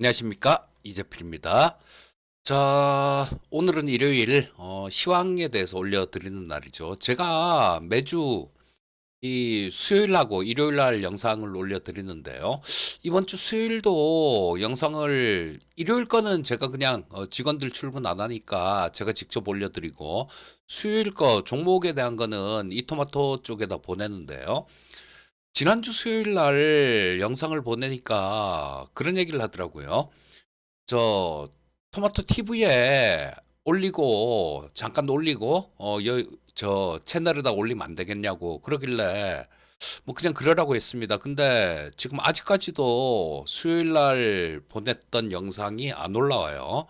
안녕하십니까 이재필입니다. 자 오늘은 일요일 어, 시황에 대해서 올려드리는 날이죠. 제가 매주 이 수요일하고 일요일날 영상을 올려드리는데요. 이번 주 수요일도 영상을 일요일 거는 제가 그냥 어, 직원들 출근 안 하니까 제가 직접 올려드리고 수요일 거 종목에 대한 거는 이 토마토 쪽에다 보내는데요. 지난주 수요일 날 영상을 보내니까 그런 얘기를 하더라고요. 저 토마토 TV에 올리고 잠깐 올리고 어 저 채널에다 올리면 안 되겠냐고 그러길래 뭐 그냥 그러라고 했습니다. 근데 지금 아직까지도 수요일 날 보냈던 영상이 안 올라와요.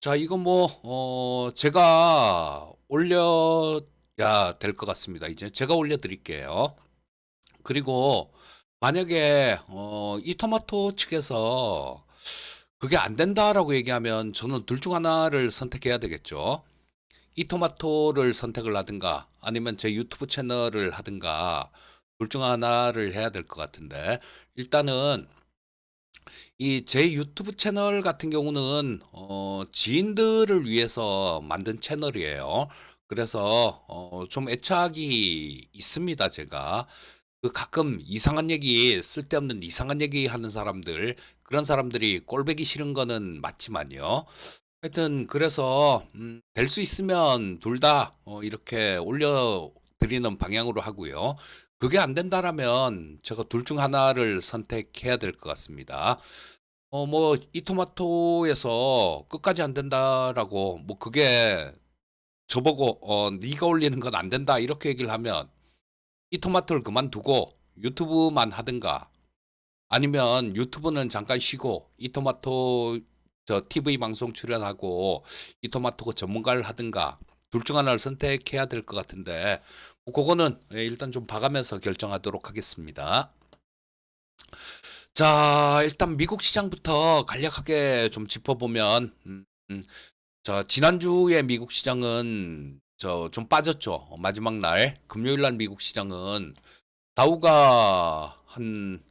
자, 이거 뭐 어 제가 올려야 될 것 같습니다. 이제 제가 올려 드릴게요. 그리고 만약에 어, 이 토마토 측에서 그게 안 된다라고 얘기하면 저는 둘 중 하나를 선택해야 되겠죠. 이 토마토를 선택을 하든가 아니면 제 유튜브 채널을 하든가 둘 중 하나를 해야 될 것 같은데 일단은 이 제 유튜브 채널 같은 경우는 어, 지인들을 위해서 만든 채널이에요. 그래서 어, 좀 애착이 있습니다, 제가. 그 가끔 이상한 얘기, 쓸데없는 이상한 얘기 하는 사람들, 그런 사람들이 꼴보기 싫은 거는 맞지만요. 하여튼 그래서 음, 될 수 있으면 둘다 이렇게 올려드리는 방향으로 하고요. 그게 안 된다라면 제가 둘 중 하나를 선택해야 될 것 같습니다. 어, 뭐, 이 토마토에서 끝까지 안 된다라고, 뭐, 그게 저보고, 어, 네가 올리는 건 안 된다, 이렇게 얘기를 하면, 이 토마토를 그만두고 유튜브만 하든가 아니면 유튜브는 잠깐 쉬고 이 토마토 저 TV 방송 출연하고 이 토마토 전문가를 하든가 둘 중 하나를 선택해야 될 것 같은데 뭐 그거는 예, 일단 좀 봐가면서 결정하도록 하겠습니다. 자, 일단 미국 시장부터 간략하게 좀 짚어보면 음, 음, 자, 지난주에 미국 시장은 저 좀 빠졌죠. 마지막 날 금요일 날 미국 시장은 다우가 한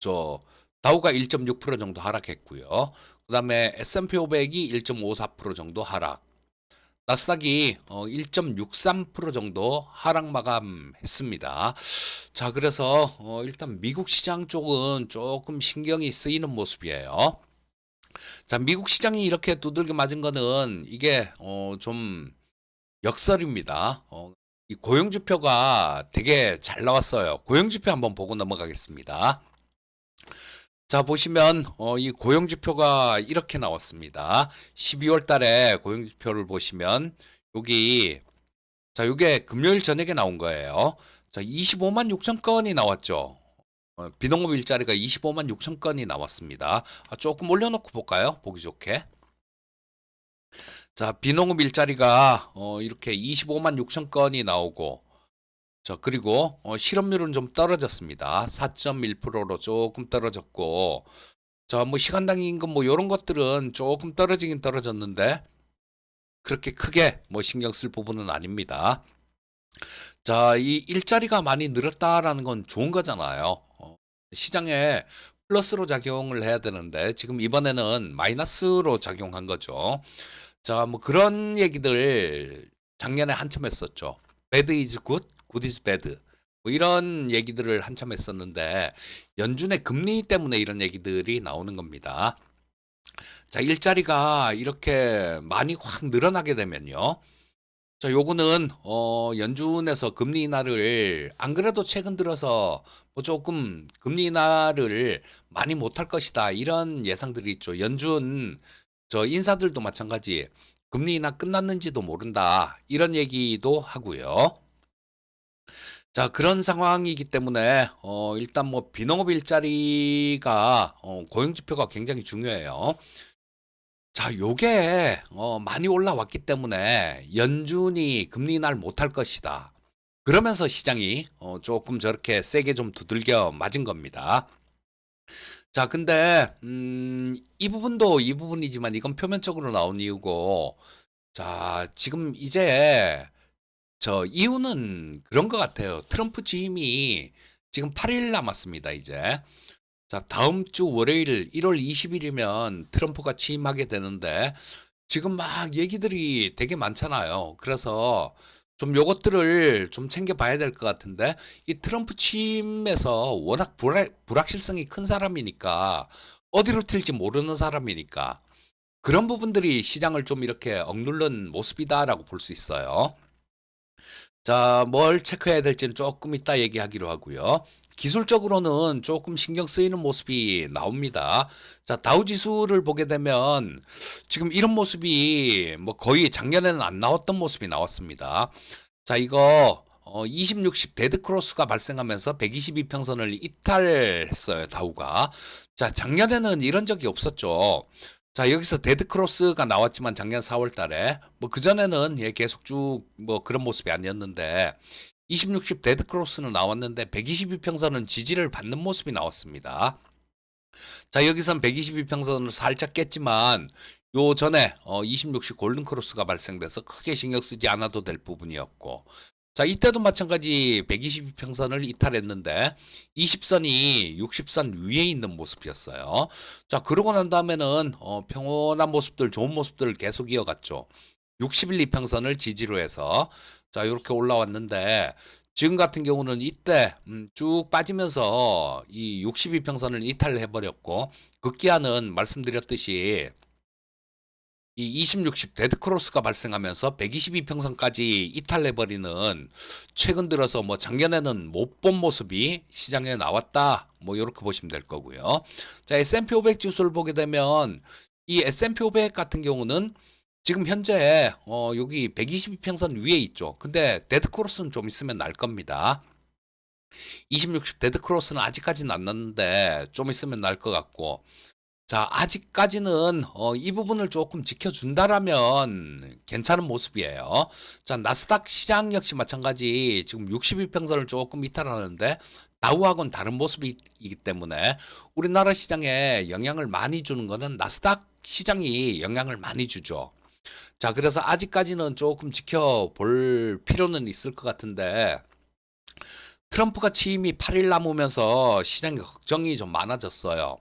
저 다우가 1.6% 정도 하락했고요. 그다음에 S&P 500이 1.54% 정도 하락. 나스닥이 어, 1.63% 정도 하락 마감했습니다. 자, 그래서 어, 일단 미국 시장 쪽은 조금 신경이 쓰이는 모습이에요. 자, 미국 시장이 이렇게 두들겨 맞은 거는 이게 어, 좀 역설입니다. 어, 이 고용지표가 되게 잘 나왔어요. 고용지표 한번 보고 넘어가겠습니다. 자, 보시면 어, 이 고용지표가 이렇게 나왔습니다. 12월 달에 고용지표를 보시면 여기 자, 이게 금요일 저녁에 나온 거예요. 자, 25만 6천 건이 나왔죠. 어, 비농업 일자리가 25만 6천 건이 나왔습니다. 아, 조금 올려놓고 볼까요? 보기 좋게. 자, 비농업 일자리가 어, 이렇게 25만 6천 건이 나오고 자, 그리고 어, 실업률은 좀 떨어졌습니다. 4.1%로 조금 떨어졌고 자, 뭐 시간당 임금 뭐 이런 것들은 조금 떨어지긴 떨어졌는데 그렇게 크게 뭐 신경 쓸 부분은 아닙니다. 자, 이 일자리가 많이 늘었다라는 건 좋은 거잖아요. 어, 시장에 플러스로 작용을 해야 되는데 지금 이번에는 마이너스로 작용한 거죠. 자, 뭐 그런 얘기들 작년에 한참 했었죠. bad is good, good is bad. 뭐 이런 얘기들을 한참 했었는데 연준의 금리 때문에 이런 얘기들이 나오는 겁니다. 자, 일자리가 이렇게 많이 확 늘어나게 되면요. 자, 요거는 어 연준에서 금리 인하를 안 그래도 최근 들어서 뭐 조금 금리 인하를 많이 못할 것이다. 이런 예상들이 있죠. 연준 저 인사들도 마찬가지 금리 인하 끝났는지도 모른다 이런 얘기도 하고요. 자 그런 상황이기 때문에 어, 일단 뭐 비농업 일자리가 어, 고용 지표가 굉장히 중요해요. 자 요게 어, 많이 올라왔기 때문에 연준이 금리 인하를 못할 것이다. 그러면서 시장이 어, 조금 저렇게 세게 좀 두들겨 맞은 겁니다. 자, 근데 음, 이 부분도 이 부분이지만 이건 표면적으로 나온 이유고, 자, 지금 이제 저 이유는 그런 것 같아요. 트럼프 취임이 지금 8일 남았습니다, 이제. 자, 다음 주 월요일 1월 20일이면 트럼프가 취임하게 되는데 지금 막 얘기들이 되게 많잖아요. 그래서 좀 요것들을 좀 챙겨봐야 될 것 같은데 이 트럼프 취임에서 워낙 불확, 불확실성이 큰 사람이니까 어디로 튈지 모르는 사람이니까 그런 부분들이 시장을 좀 이렇게 억누른 모습이다라고 볼 수 있어요. 자, 뭘 체크해야 될지는 조금 이따 얘기하기로 하고요. 기술적으로는 조금 신경 쓰이는 모습이 나옵니다. 자, 다우 지수를 보게 되면 지금 이런 모습이 뭐 거의 작년에는 안 나왔던 모습이 나왔습니다. 자, 이거 어, 20, 60 데드 크로스가 발생하면서 122평선을 이탈했어요, 다우가. 자, 작년에는 이런 적이 없었죠. 자, 여기서 데드 크로스가 나왔지만 작년 4월 달에 뭐 그전에는 예, 계속 쭉 뭐 그런 모습이 아니었는데 20, 60 데드 크로스는 나왔는데 122평선은 지지를 받는 모습이 나왔습니다. 자, 여기선 122평선을 살짝 깼지만 요 전에 어, 20, 60 골든 크로스가 발생돼서 크게 신경 쓰지 않아도 될 부분이었고 자, 이때도 마찬가지 122평선을 이탈했는데 20선이 60선 위에 있는 모습이었어요. 자, 그러고 난 다음에는 어, 평온한 모습들, 좋은 모습들을 계속 이어갔죠. 61 이평선을 지지로 해서 자, 이렇게 올라왔는데 지금 같은 경우는 이때 음, 쭉 빠지면서 이 62평선을 이탈해 버렸고 극기야는 말씀드렸듯이 이 20, 60 데드 크로스가 발생하면서 122평선까지 이탈해 버리는 최근 들어서 뭐 작년에는 못 본 모습이 시장에 나왔다. 뭐 이렇게 보시면 될 거고요. 자, S&P 500 지수를 보게 되면 이 S&P 500 같은 경우는 지금 현재 어 여기 122평선 위에 있죠. 근데 데드 크로스는 좀 있으면 날 겁니다. 20, 60 데드 크로스는 아직까지는 안 났는데 좀 있으면 날 것 같고 자, 아직까지는 어, 이 부분을 조금 지켜준다라면 괜찮은 모습이에요. 자, 나스닥 시장 역시 마찬가지 지금 61평선을 조금 이탈하는데 다우하고는 다른 모습이기 때문에 우리나라 시장에 영향을 많이 주는 거는 나스닥 시장이 영향을 많이 주죠. 자, 그래서 아직까지는 조금 지켜볼 필요는 있을 것 같은데 트럼프가 취임이 8일 남으면서 시장에 걱정이 좀 많아졌어요.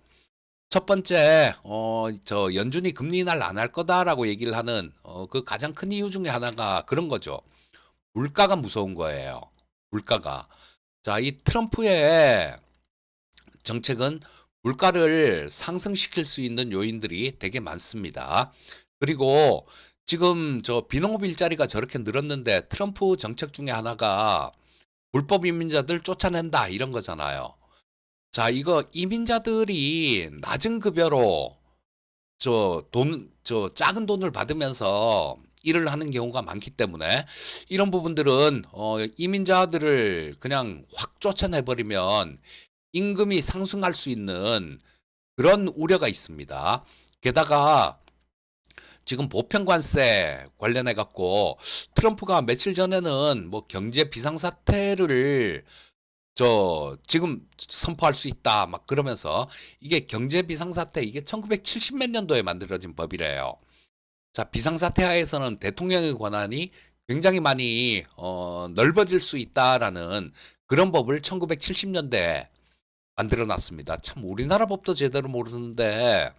첫 번째, 어, 저 연준이 금리 인하를 안할 거다라고 얘기를 하는 어, 그 가장 큰 이유 중에 하나가 그런 거죠. 물가가 무서운 거예요. 물가가. 자, 이 트럼프의 정책은 물가를 상승시킬 수 있는 요인들이 되게 많습니다. 그리고 지금 저 비농업 일자리가 저렇게 늘었는데 트럼프 정책 중에 하나가 불법 이민자들 쫓아낸다 이런 거잖아요. 자, 이거 이민자들이 낮은 급여로 저 돈, 저 작은 돈을 받으면서 일을 하는 경우가 많기 때문에 이런 부분들은 어, 이민자들을 그냥 확 쫓아내버리면 임금이 상승할 수 있는 그런 우려가 있습니다. 게다가 지금 보편관세 관련해 갖고 트럼프가 며칠 전에는 뭐 경제 비상사태를 저 지금 선포할 수 있다 막 그러면서 이게 경제 비상사태 이게 1970 몇 년도에 만들어진 법이래요. 자 비상사태 하에서는 대통령의 권한이 굉장히 많이 어, 넓어질 수 있다라는 그런 법을 1970년대에 만들어 놨습니다. 참 우리나라 법도 제대로 모르는데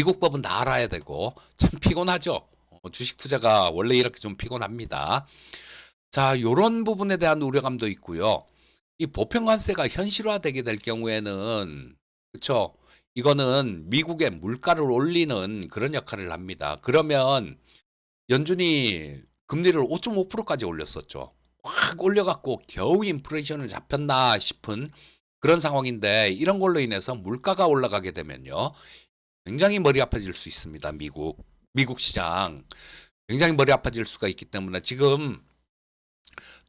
미국 법은 다 알아야 되고 참 피곤하죠. 어, 주식 투자가 원래 이렇게 좀 피곤합니다. 자, 요런 부분에 대한 우려감도 있고요. 이 보편관세가 현실화되게 될 경우에는 그쵸? 이거는 미국의 물가를 올리는 그런 역할을 합니다. 그러면 연준이 금리를 5.5%까지 올렸었죠. 확 올려갖고 겨우 인플레이션을 잡혔나 싶은 그런 상황인데 이런 걸로 인해서 물가가 올라가게 되면요. 굉장히 머리 아파질 수 있습니다. 미국 미국 시장 굉장히 머리 아파질 수가 있기 때문에 지금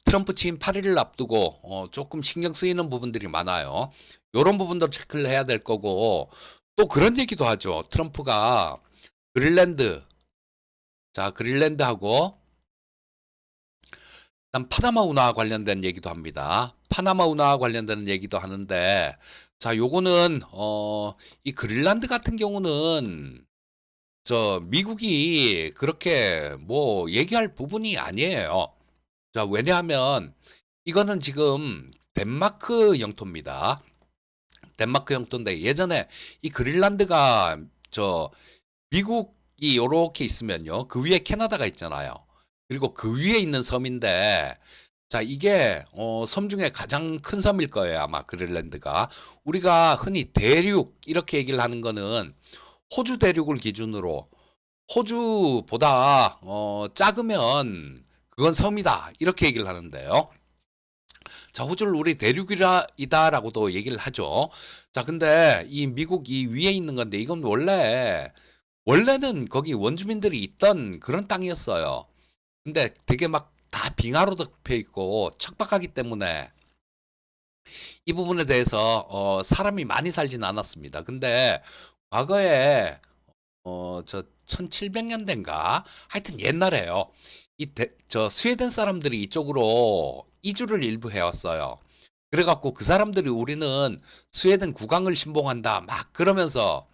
트럼프 취임 8일을 앞두고 어, 조금 신경 쓰이는 부분들이 많아요. 이런 부분도 체크를 해야 될 거고 또 그런 얘기도 하죠. 트럼프가 그린랜드 자 그린랜드하고 일단 파나마 운하 관련된 얘기도 합니다. 파나마 운하 관련되는 얘기도 하는데 자 요거는 어 이 그린란드 같은 경우는 저 미국이 그렇게 뭐 얘기할 부분이 아니에요. 자 왜냐하면 이거는 지금 덴마크 영토입니다. 덴마크 영토인데 예전에 이 그린란드가 저 미국이 요렇게 있으면요. 그 위에 캐나다가 있잖아요. 그리고 그 위에 있는 섬인데 자, 이게 어, 섬 중에 가장 큰 섬일 거예요. 아마 그린란드가. 우리가 흔히 대륙 이렇게 얘기를 하는 거는 호주 대륙을 기준으로 호주보다 어, 작으면 그건 섬이다. 이렇게 얘기를 하는데요. 자, 호주를 우리 대륙이다라고도 얘기를 하죠. 자, 근데 이 미국 이 위에 있는 건데 이건 원래 원래는 거기 원주민들이 있던 그런 땅이었어요. 근데 되게 막 다 빙하로 덮여 있고 척박하기 때문에 이 부분에 대해서 어, 사람이 많이 살진 않았습니다. 근데 과거에 어, 저 1700년대인가 하여튼 옛날에요. 이 저 스웨덴 사람들이 이쪽으로 이주를 일부 해왔어요. 그래갖고 그 사람들이 우리는 스웨덴 국왕을 신봉한다 막 그러면서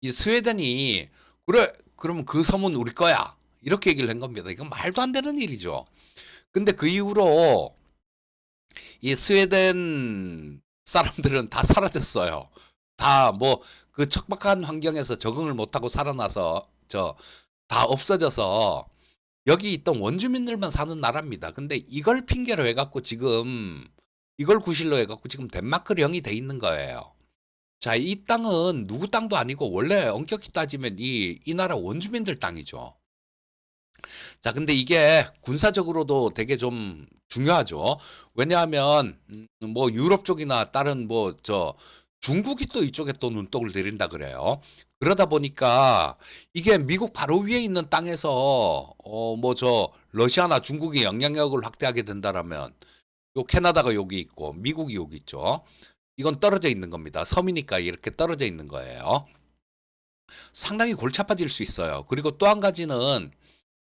이 스웨덴이 그래 그러면 그 섬은 우리 거야 이렇게 얘기를 한 겁니다. 이건 말도 안 되는 일이죠. 근데 그 이후로 이 스웨덴 사람들은 다 사라졌어요. 다 뭐 그 척박한 환경에서 적응을 못하고 살아나서 저 다 없어져서 여기 있던 원주민들만 사는 나라입니다. 근데 이걸 핑계로 해갖고 지금 이걸 구실로 해갖고 지금 덴마크령이 돼 있는 거예요. 자, 이 땅은 누구 땅도 아니고 원래 엄격히 따지면 이, 이 나라 원주민들 땅이죠. 자, 근데 이게 군사적으로도 되게 좀 중요하죠. 왜냐하면 음, 뭐 유럽 쪽이나 다른 뭐 저 중국이 또 이쪽에 또 눈독을 들인다 그래요. 그러다 보니까 이게 미국 바로 위에 있는 땅에서 어 뭐 저 러시아나 중국이 영향력을 확대하게 된다라면 요 캐나다가 여기 있고 미국이 여기 있죠. 이건 떨어져 있는 겁니다. 섬이니까 이렇게 떨어져 있는 거예요. 상당히 골치 아파질 수 있어요. 그리고 또 한 가지는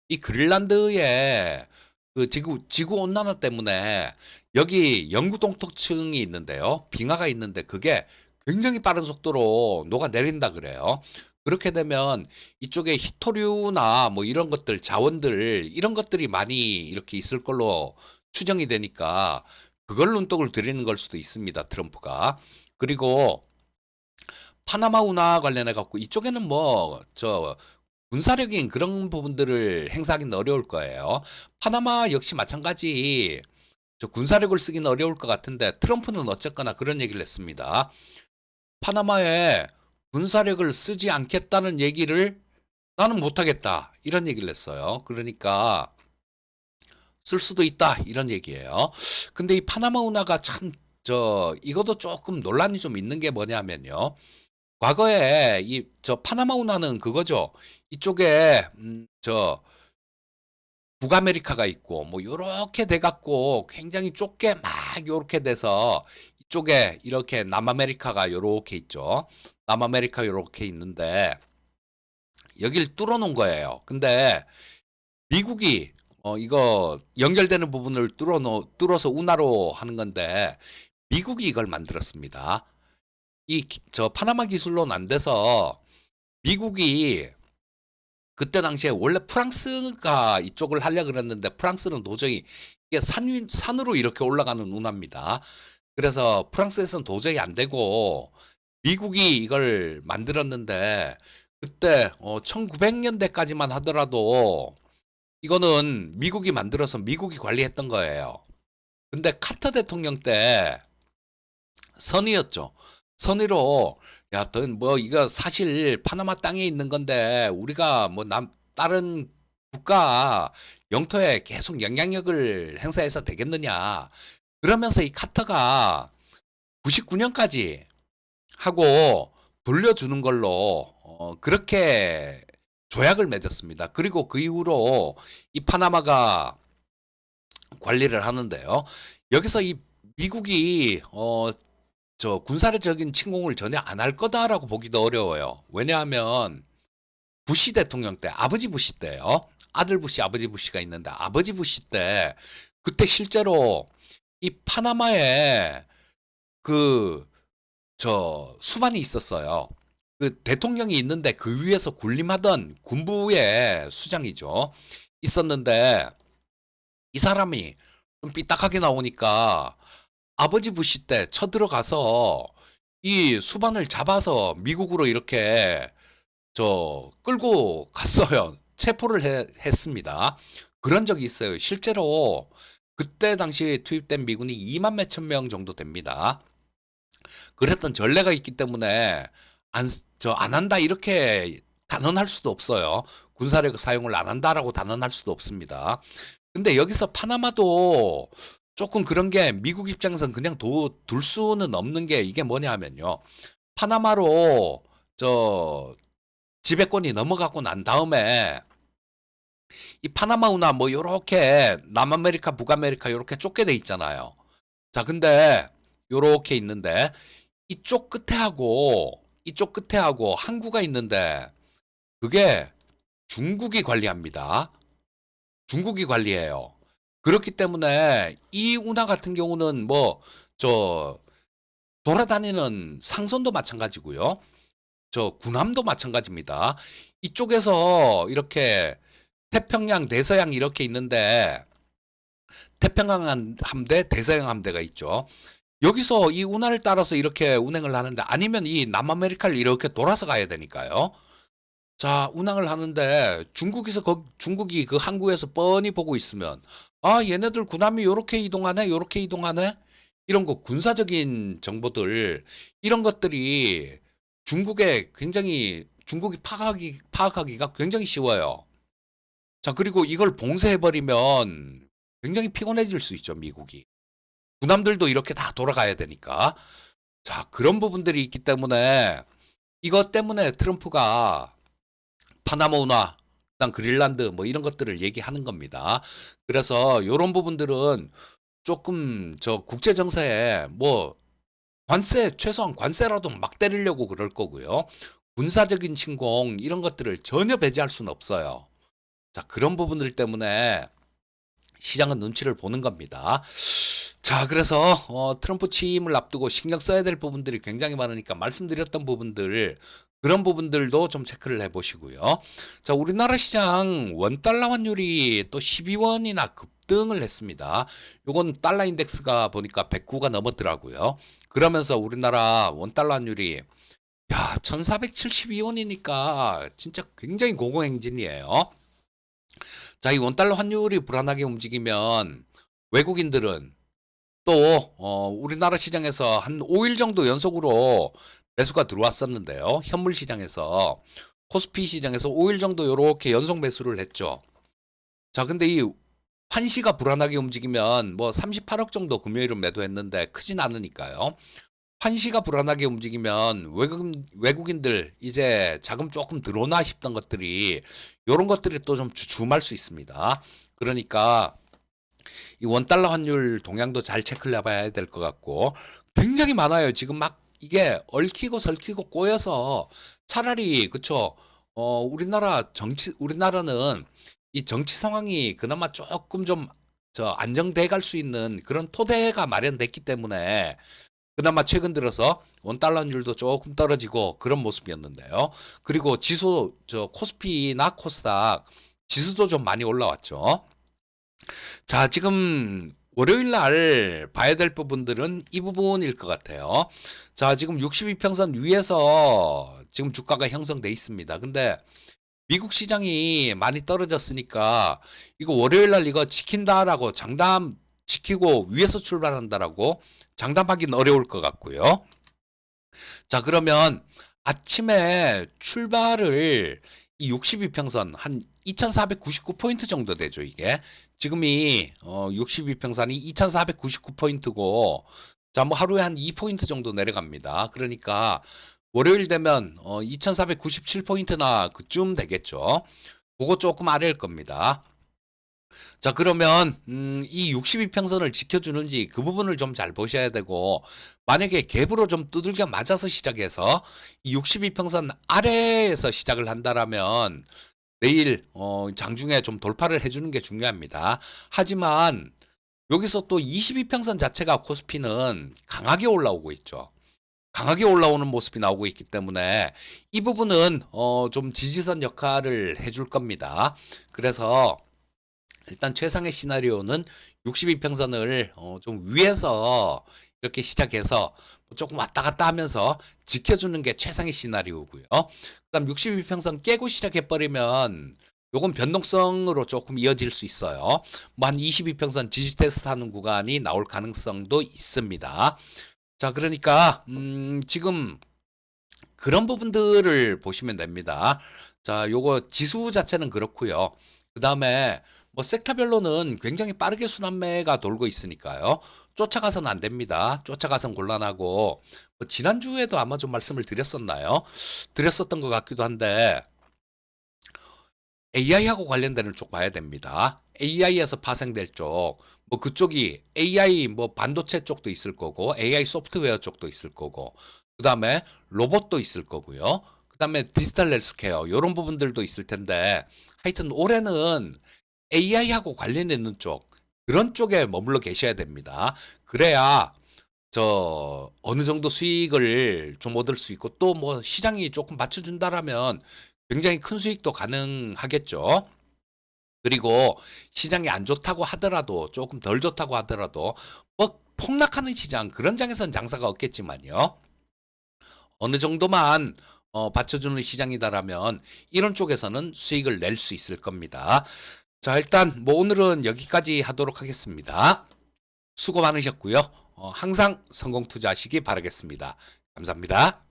이 그린란드의 그 지구 지구 온난화 때문에 여기 영구 동토층이 있는데요. 빙하가 있는데 그게 굉장히 빠른 속도로 녹아 내린다 그래요. 그렇게 되면 이쪽에 히토류나 뭐 이런 것들 자원들 이런 것들이 많이 이렇게 있을 걸로 추정이 되니까 그걸 눈독을 들이는 걸 수도 있습니다. 트럼프가. 그리고 파나마 운하 관련해 갖고 이쪽에는 뭐 저 군사력인 그런 부분들을 행사하기는 어려울 거예요. 파나마 역시 마찬가지 저 군사력을 쓰기는 어려울 것 같은데 트럼프는 어쨌거나 그런 얘기를 했습니다. 파나마에 군사력을 쓰지 않겠다는 얘기를 나는 못하겠다 이런 얘기를 했어요. 그러니까 쓸 수도 있다 이런 얘기예요. 근데 이 파나마 운하가 참 저 이것도 조금 논란이 좀 있는 게 뭐냐면요. 과거에 이 저 파나마 운하는 그거죠. 이쪽에 음, 저 북아메리카가 있고 뭐 요렇게 돼 갖고 굉장히 좁게 막 요렇게 돼서 이쪽에 이렇게 남아메리카가 요렇게 있죠. 남아메리카 요렇게 있는데 여길 뚫어 놓은 거예요. 근데 미국이 어 이거 연결되는 부분을 뚫어 놓 뚫어서 운하로 하는 건데 미국이 이걸 만들었습니다. 이 저 파나마 기술로는 안 돼서 미국이 그때 당시에 원래 프랑스가 이쪽을 하려 그랬는데 프랑스는 도저히 이게 산 위- 산으로 이렇게 올라가는 운하입니다. 그래서 프랑스에서는 도저히 안 되고 미국이 이걸 만들었는데 그때 어 1900년대까지만 하더라도 이거는 미국이 만들어서 미국이 관리했던 거예요. 근데 카터 대통령 때 선의였죠. 선의로 야, 넌뭐 이거 사실 파나마 땅에 있는 건데 우리가 뭐 남 다른 국가 영토에 계속 영향력을 행사해서 되겠느냐. 그러면서 이 카터가 99년까지 하고 돌려주는 걸로 어, 그렇게 조약을 맺었습니다. 그리고 그 이후로 이 파나마가 관리를 하는데요. 여기서 이 미국이 어, 저 군사적인 침공을 전혀 안 할 거다라고 보기도 어려워요. 왜냐하면 부시 대통령 때 아버지 부시 때요. 아들 부시 아버지 부시가 있는데 아버지 부시 때 그때 실제로 이 파나마에 그 저 수반이 있었어요. 그 대통령이 있는데 그 위에서 군림하던 군부의 수장이죠. 있었는데 이 사람이 좀 삐딱하게 나오니까 아버지 부시 때 쳐들어가서 이 수반을 잡아서 미국으로 이렇게 저 끌고 갔어요. 체포를 해- 했습니다. 그런 적이 있어요. 실제로 그때 당시에 투입된 미군이 2만 몇천 명 정도 됩니다. 그랬던 전례가 있기 때문에 안, 저, 안 한다 이렇게 단언할 수도 없어요. 군사력 사용을 안 한다라고 단언할 수도 없습니다. 근데 여기서 파나마도 조금 그런 게 미국 입장에선 그냥 도, 둘 수는 없는 게 이게 뭐냐 하면요. 파나마로 저 지배권이 넘어가고 난 다음에 이 파나마 운하 뭐 요렇게 남아메리카, 북아메리카 요렇게 좁게 돼 있잖아요. 자, 근데 요렇게 있는데 이쪽 끝에 하고 이쪽 끝에 하고 항구가 있는데 그게 중국이 관리합니다. 중국이 관리해요. 그렇기 때문에 이 운하 같은 경우는 뭐 저 돌아다니는 상선도 마찬가지고요. 저 군함도 마찬가지입니다. 이쪽에서 이렇게 태평양, 대서양 이렇게 있는데 태평양 함대, 대서양 함대가 있죠. 여기서 이 운하를 따라서 이렇게 운행을 하는데 아니면 이 남아메리카를 이렇게 돌아서 가야 되니까요. 자, 운항을 하는데 중국에서 거, 중국이 그 항구에서 뻔히 보고 있으면 아, 얘네들 군함이 요렇게 이동하네, 요렇게 이동하네. 이런 거 군사적인 정보들 이런 것들이 중국에 굉장히 중국이 파악하기 파악하기가 굉장히 쉬워요. 자, 그리고 이걸 봉쇄해 버리면 굉장히 피곤해질 수 있죠, 미국이. 군함들도 이렇게 다 돌아가야 되니까. 자, 그런 부분들이 있기 때문에 이것 때문에 트럼프가 그다음 그린란드 뭐 이런 것들을 얘기하는 겁니다. 그래서 이런 부분들은 조금 저 국제 정세에 뭐 관세 최소한 관세라도 막 때리려고 그럴 거고요. 군사적인 침공 이런 것들을 전혀 배제할 수는 없어요. 자, 그런 부분들 때문에 시장은 눈치를 보는 겁니다. 자, 그래서 어, 트럼프 취임을 앞두고 신경 써야 될 부분들이 굉장히 많으니까 말씀드렸던 부분들 그런 부분들도 좀 체크를 해보시고요. 자, 우리나라 시장 원달러 환율이 또 12원이나 급등을 했습니다. 요건 달러 인덱스가 보니까 109가 넘었더라고요. 그러면서 우리나라 원달러 환율이 야, 1472원이니까 진짜 굉장히 고공행진이에요. 자, 이 원달러 환율이 불안하게 움직이면 외국인들은 또 어, 우리나라 시장에서 한 5일 정도 연속으로 매수가 들어왔었는데요. 현물 시장에서 코스피 시장에서 5일 정도 이렇게 연속 매수를 했죠. 자, 근데 이 환시가 불안하게 움직이면 뭐 38억 정도 금요일은 매도했는데 크진 않으니까요. 환시가 불안하게 움직이면 외국인, 외국인들 이제 자금 조금 들어오나 싶던 것들이 이런 것들이 또 좀 주춤할 수 있습니다. 그러니까 이 원달러 환율 동향도 잘 체크를 해봐야 될 것 같고 굉장히 많아요. 지금 막 이게 얽히고 설키고 꼬여서 차라리 그쵸 어 우리나라 정치 우리나라는 이 정치 상황이 그나마 조금 좀 저 안정돼 갈 수 있는 그런 토대가 마련됐기 때문에 그나마 최근 들어서 원달러 환율도 조금 떨어지고 그런 모습이었는데요. 그리고 지수 저 코스피나 코스닥 지수도 좀 많이 올라왔죠. 자, 지금 월요일 날 봐야 될 부분들은 이 부분일 것 같아요. 자, 지금 62평선 위에서 지금 주가가 형성돼 있습니다. 근데 미국 시장이 많이 떨어졌으니까 이거 월요일 날 이거 지킨다라고 장담 지키고 위에서 출발한다라고 장담하기는 어려울 것 같고요. 자, 그러면 아침에 출발을 이 62평선 한 2499포인트 정도 되죠, 이게. 지금이 어 62평선이 2499포인트고 자, 뭐 하루에 한 2포인트 정도 내려갑니다. 그러니까 월요일 되면 어 2497포인트나 그쯤 되겠죠. 그거 조금 아래일 겁니다. 자, 그러면 음, 이 62평선을 지켜주는지 그 부분을 좀 잘 보셔야 되고 만약에 갭으로 좀 두들겨 맞아서 시작해서 이 62평선 아래에서 시작을 한다라면 내일 어, 장중에 좀 돌파를 해주는 게 중요합니다. 하지만 여기서 또 22평선 자체가 코스피는 강하게 올라오고 있죠. 강하게 올라오는 모습이 나오고 있기 때문에 이 부분은 어, 좀 지지선 역할을 해줄 겁니다. 그래서 일단 최상의 시나리오는 62평선을 어, 좀 위에서 이렇게 시작해서 조금 왔다 갔다 하면서 지켜주는 게 최상의 시나리오고요. 그다음 62평선 깨고 시작해버리면 요건 변동성으로 조금 이어질 수 있어요. 뭐 한 22평선 지지 테스트 하는 구간이 나올 가능성도 있습니다. 자, 그러니까 음, 지금 그런 부분들을 보시면 됩니다. 자, 요거 지수 자체는 그렇고요. 그 다음에 뭐 섹터별로는 굉장히 빠르게 순환매가 돌고 있으니까요. 쫓아가서는 안 됩니다. 쫓아가선 곤란하고 뭐 지난주에도 아마 좀 말씀을 드렸었나요? 드렸었던 것 같기도 한데 AI하고 관련되는 쪽 봐야 됩니다. AI에서 파생될 쪽, 뭐 그쪽이 AI 뭐 반도체 쪽도 있을 거고, AI 소프트웨어 쪽도 있을 거고, 그 다음에 로봇도 있을 거고요. 그 다음에 디지털 헬스케어, 이런 부분들도 있을 텐데, 하여튼 올해는 AI하고 관련 있는 쪽, 그런 쪽에 머물러 계셔야 됩니다. 그래야 저 어느 정도 수익을 좀 얻을 수 있고 또 뭐 시장이 조금 받쳐준다라면 굉장히 큰 수익도 가능하겠죠. 그리고 시장이 안 좋다고 하더라도 조금 덜 좋다고 하더라도 뭐 폭락하는 시장 그런 장에선 장사가 없겠지만요. 어느 정도만 어, 받쳐주는 시장이다라면 이런 쪽에서는 수익을 낼 수 있을 겁니다. 자, 일단 뭐 오늘은 여기까지 하도록 하겠습니다. 수고 많으셨고요. 어, 항상 성공 투자하시기 바라겠습니다. 감사합니다.